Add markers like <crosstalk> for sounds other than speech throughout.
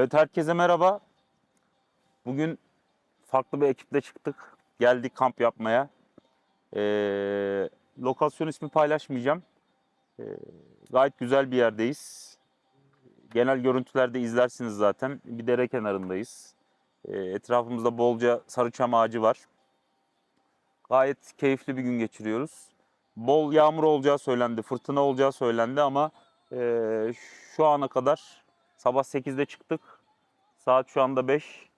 Evet herkese merhaba. Bugün farklı bir ekiple çıktık. Geldik kamp yapmaya. Ee, lokasyon ismi paylaşmayacağım. Ee, gayet güzel bir yerdeyiz. Genel görüntülerde izlersiniz zaten. Bir dere kenarındayız. Ee, etrafımızda bolca sarıçam ağacı var. Gayet keyifli bir gün geçiriyoruz. Bol yağmur olacağı söylendi, fırtına olacağı söylendi ama ee, şu ana kadar sabah 8'de çıktık. Saat şu anda 5.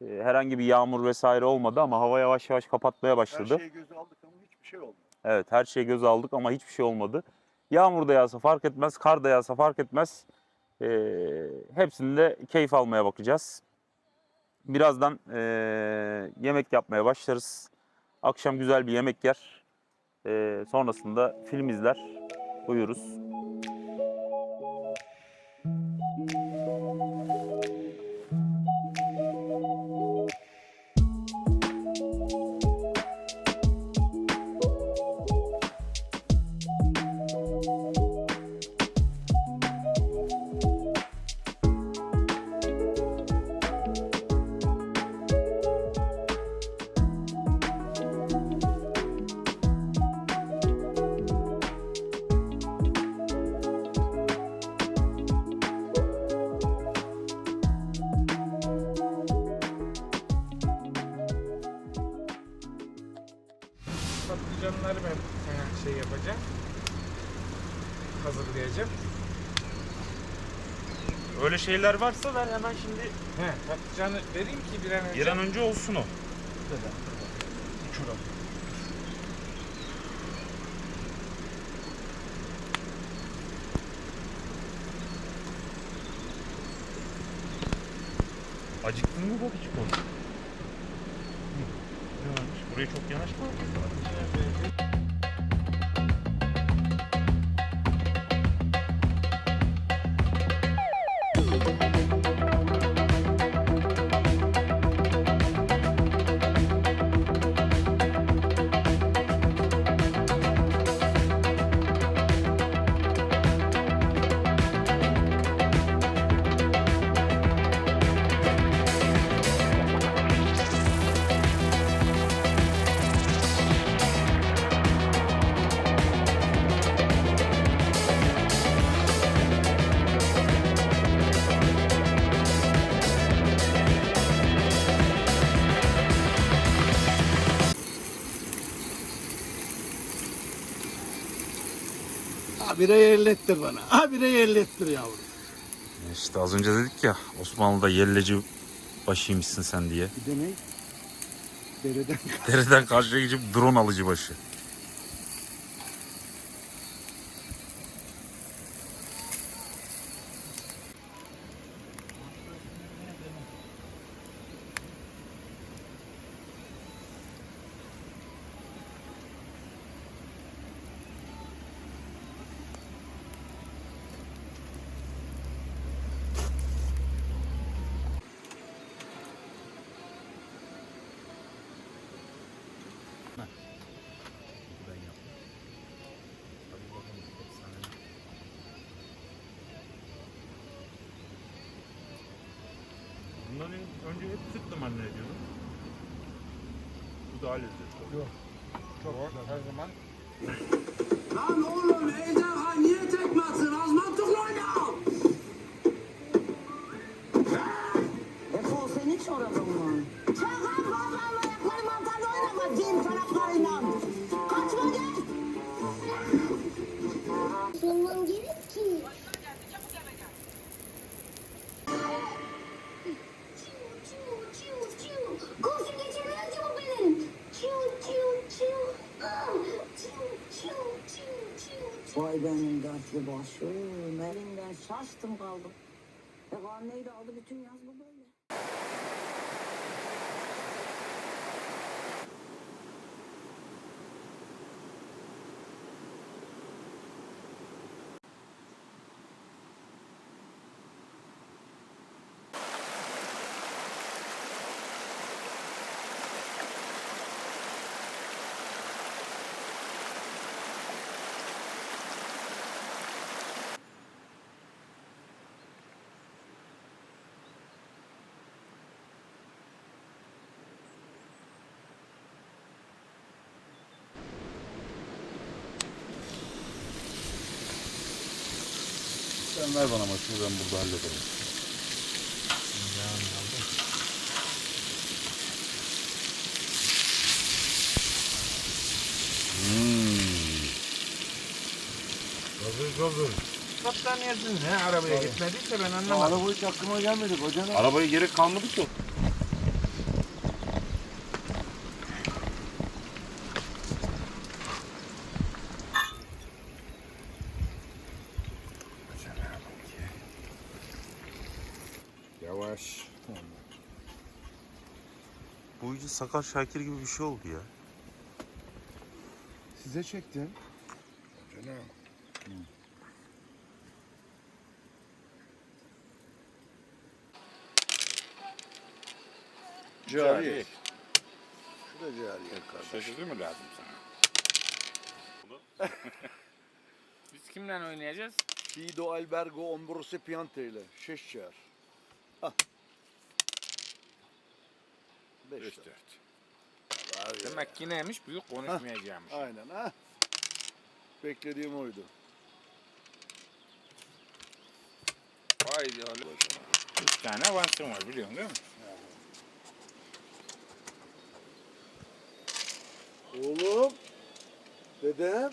Ee, herhangi bir yağmur vesaire olmadı ama hava yavaş yavaş kapatmaya başladı. Her şeyi göze aldık ama hiçbir şey olmadı. Evet her şeyi göze aldık ama hiçbir şey olmadı. Yağmur da yağsa fark etmez, kar da yağsa fark etmez. Ee, hepsinde keyif almaya bakacağız. Birazdan ee, yemek yapmaya başlarız. Akşam güzel bir yemek yer. Ee, sonrasında film izler, uyuruz. Hazırlayacağım. Öyle şeyler varsa ben hemen şimdi He, patlıcanı vereyim ki bir an önce. bir an önce olsun o. uçuralım. Acıktın mı babacık oğlum? Buraya çok yanaşma. Habire yerlettir bana. Habire yerlettir yavrum. İşte az önce dedik ya Osmanlı'da yelleci başıymışsın sen diye. Bir de ne? Dereden Dereden karşıya geçip drone alıcı başı. Önce hep sütle marine ediyordum. Bu daha lezzetli. Yok. Çok her zaman Lan oğlum ejderha başım. Elinden şaştım kaldım. E anneyi de aldı bütün yaz bu Sen ver bana maşını ben burada hallederim. Hazır hazır. Kaptaniyasın ne arabaya gitmediyse ben anlamadım. Araba hiç aklıma gelmedi kocanın. Arabaya gerek kalmadı ki. Yavaş. Bu iyice Sakar Şakir gibi bir şey oldu ya. Size çektim. Canım. Cari. Şu da cariye kardeş. Şaşırdı mı lazım sana? Biz kimle oynayacağız? Fido Albergo Ombrose Piante ile. Şeş çağır. Ah. Beş, Beş dört. dört. Var ya. Demek ki neymiş? Büyük konuşmayacağımış. Aynen ha. Beklediğim oydu. Haydi oğlum. Üç tane avansın var biliyorsun değil mi? Oğlum. Dedem.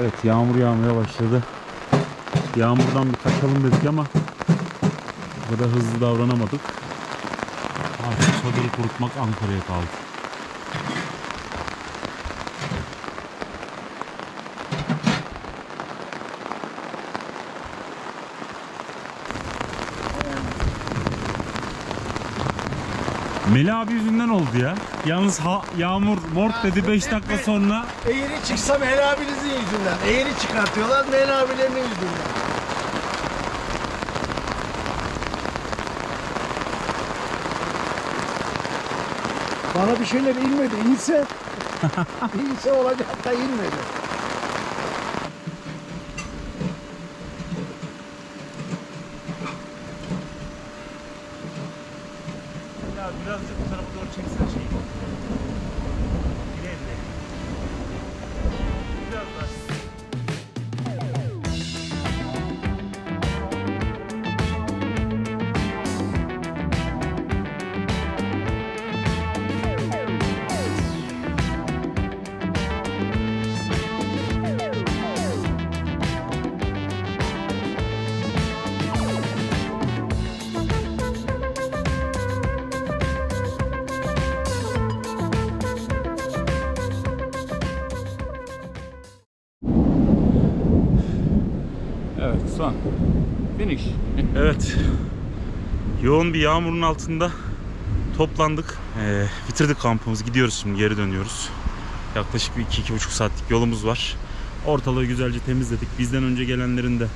Evet yağmur yağmaya başladı. Yağmurdan bir kaçalım dedik ama kadar hızlı davranamadık. Artık çadırı kurutmak Ankara'ya kaldı. Melih abi yüzünden oldu ya. Yalnız ha, yağmur mort dedi 5 dakika sonra Eğri çıksam Mel abinizin yüzünden. Eğri çıkartıyorlar Mel abilerinin yüzünden. Bana bir şeyler inmedi. İnse, <laughs> inse olacak da inmedi. Ya birazcık bu tarafa doğru çeksen Finish. evet. Yoğun bir yağmurun altında toplandık. Ee, bitirdik kampımızı. Gidiyoruz şimdi geri dönüyoruz. Yaklaşık bir iki, iki buçuk saatlik yolumuz var. Ortalığı güzelce temizledik. Bizden önce gelenlerin de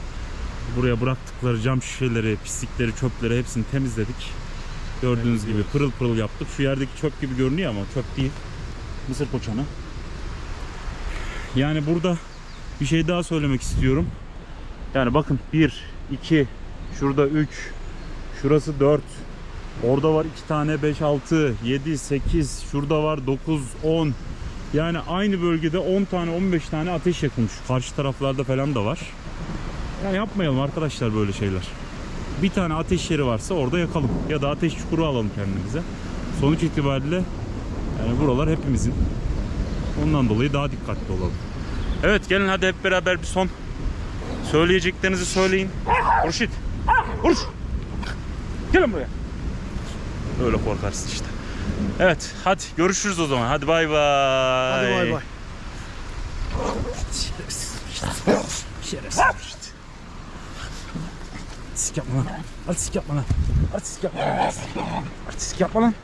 buraya bıraktıkları cam şişeleri, pislikleri, çöpleri hepsini temizledik. Gördüğünüz gibi pırıl pırıl yaptık. Şu yerdeki çöp gibi görünüyor ama çöp değil. Mısır koçanı. Yani burada bir şey daha söylemek istiyorum. Yani bakın 1, 2, şurada 3, Şurası 4. Orada var 2 tane 5, 6, 7, 8. Şurada var 9, 10. Yani aynı bölgede 10 tane 15 tane ateş yakılmış. Karşı taraflarda falan da var. Yani yapmayalım arkadaşlar böyle şeyler. Bir tane ateş yeri varsa orada yakalım. Ya da ateş çukuru alalım kendimize. Sonuç itibariyle yani buralar hepimizin. Ondan dolayı daha dikkatli olalım. Evet gelin hadi hep beraber bir son söyleyeceklerinizi söyleyin. Hurşit. Hurş. Gelin buraya. Öyle korkarsın işte. Evet hadi görüşürüz o zaman. Hadi bay bay. Hadi bay bay. Şerefsiz. Artistik yapma lan. Artistik yapma lan. Artistik yapma lan. Artistik yapma lan.